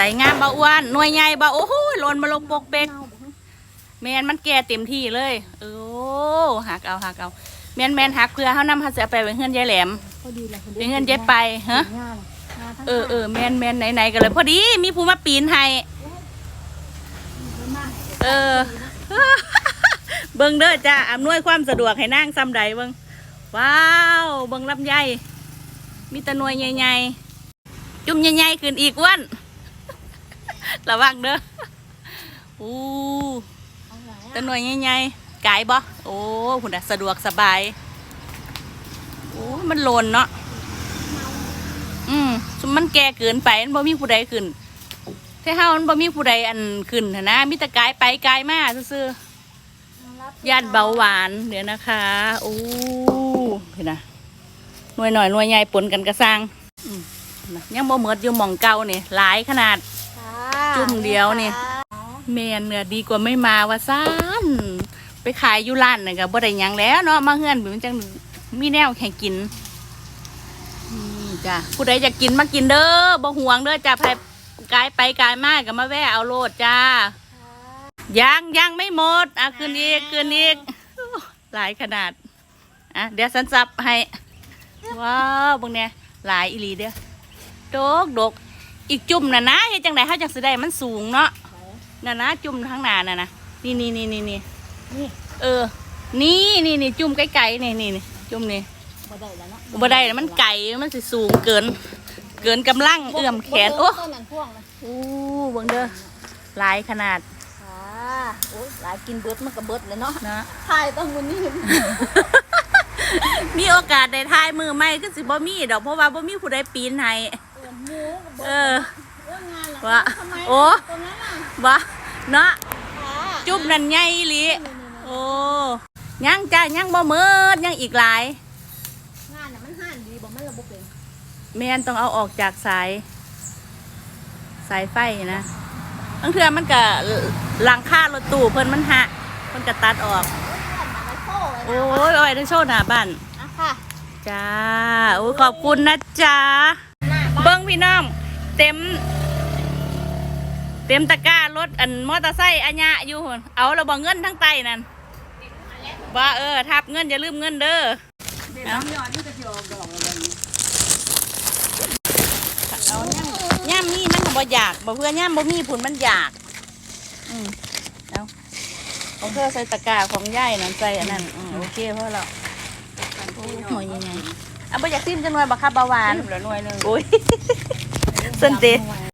ส่งามบ่อ้วนหน่วยใหญ่บ่โอ้โหหล่นมาลงปกเป๊กแมนมันแก่เต็มที่เลยเออหักเอาหักเอาแมนแมนหักเพื่อเฮานำเฮาสิเอาไปไว้เฮือนยายแหลมเลยไปเฮือนยายไปฮะเออเออแมนแมนไหนๆกันเลยพอดีมีผู้มาปีนให้เออเบิ่งเด้อจ้าอำนวยความสะดวกให้นั่งซ้ำใดเบิ่งว้าวเบิ่งลำไยมีตะนวยใหญ่ๆจุ่มใหญ่ๆขึ้นอีกอ้วน ระวังเด้ออู้แตะนวยใหญ่ๆไก่บ่โอ้คุณอะสะดวกสบายโอ้มันโลนเนาะอืมซุมมันแก่เกินไปมันบ่มีผู้ใดขึ้นถ้าเฮามันบ่มีผู้ใดอันขึ้นหั้นนะมีแต่กายไปกายมาซื่อๆญาติเบาหวานเดี๋ยวนะคะโอ้เห็นนะหน่วยหน่อยหน่วยใหญ่ปนกันกระซังอืมนะยังบ่เหมือดอยู่หม่องเก่านี่หลายขนาด จุ่มเดียวนี่แม่นเนื้อดีกว่าไม่มาว่าซ่านไปขายอยู่ร้านน่ะก็บ่ได้หยังแล้วเนาะมาเฮือนมันจังมีแนวให้กินนี่จ้ะผู้ใดอยากกินมากินเด้อบ่ห่วงเด้อจ้ะไปกายไปกายมาก็มาแวะเอาโลดจ้ายังยังไม่หมดอะคืนอีกคืนอีกโอ้หลายขนาดอะเดี๋ยวสันสับให้ว้าวเบงเนี่ยหลายอีหลีเด้อดกดก อีกจุ่มน่ะนะเฮ็ดจังไดเฮาจังสิได้มันสูงเนาะน่ะนะจุ่มทั้งหนาน่ะนะนี่นี่นี่นี่นี่นี่เออ นี่นี่นี่จุ่มไกลๆนี่นี่นี่จุ่มนี่บ่ได้แล้วเนาะบ่ได้แล้วมันไก่มันสิสูงเกิน เกินกำลังเอื้อมแขนโอ้ต้นนั้นพ่วงนะโอ้เบิ่งเด้อหลายขนาดค่ะโอ้ยหลายกินเบิดมันก็เบิดเลยเนาะนะถ่ายต้องมันนี่มีโอกาสได้ทายมือใหม่ก็สิบ่มีดอกเพราะว่าบ่มีผู้ใดปีนให้ เออหมูก็เบิดเออเรื่องงานล่ะว่าทำไมโอ้ตรงนั้นน่ะบ่เนาะค่ะจุ่มนั่นใหญ่อีหลีนี่ๆโอ้ยังจ้ายังบ่หมดยังอีกหลายๆงานน่ะมันห่านดีบ่มันระบบเป็นแม่นต้องเอาออกจากสาย สายไฟนะบางเทื่อมันก็หลังคารถตู้เพิ่นมันหักเพิ่นก็ตัดออกโอ้ยเพื่อนน่ะมันโค้เลยโอ้ยเอาไว้ในโชว์หน้าบ้านนะค่ะจ้าโอ้ยขอบคุณนะจ๊ะหน้าบ้าน เบิ้งพี่น้องเต็ม เต็มตะกร้ารถอันมอเตอร์ไซค์อัญญะอยู่หุ่นเอาเราบอกเงินทั้งไตนั่นว่าเออทับเงินอย่าลืมเงินเด้อเอาเอาย่ำย่มีมันก็บ่อยากบ่เพื่อย่ำบ่มีผุนมันอยาก อืมเอาของเธอใส่ตะกร้าของย่ายนั่นใส่อันนั้นโอเคเพราะเราโอ้ยยังไง บ่อยากซิมจังหน่อยบ่ครับเบาหวานเหลือหน่วยหนึ่งโอ้ยสันเด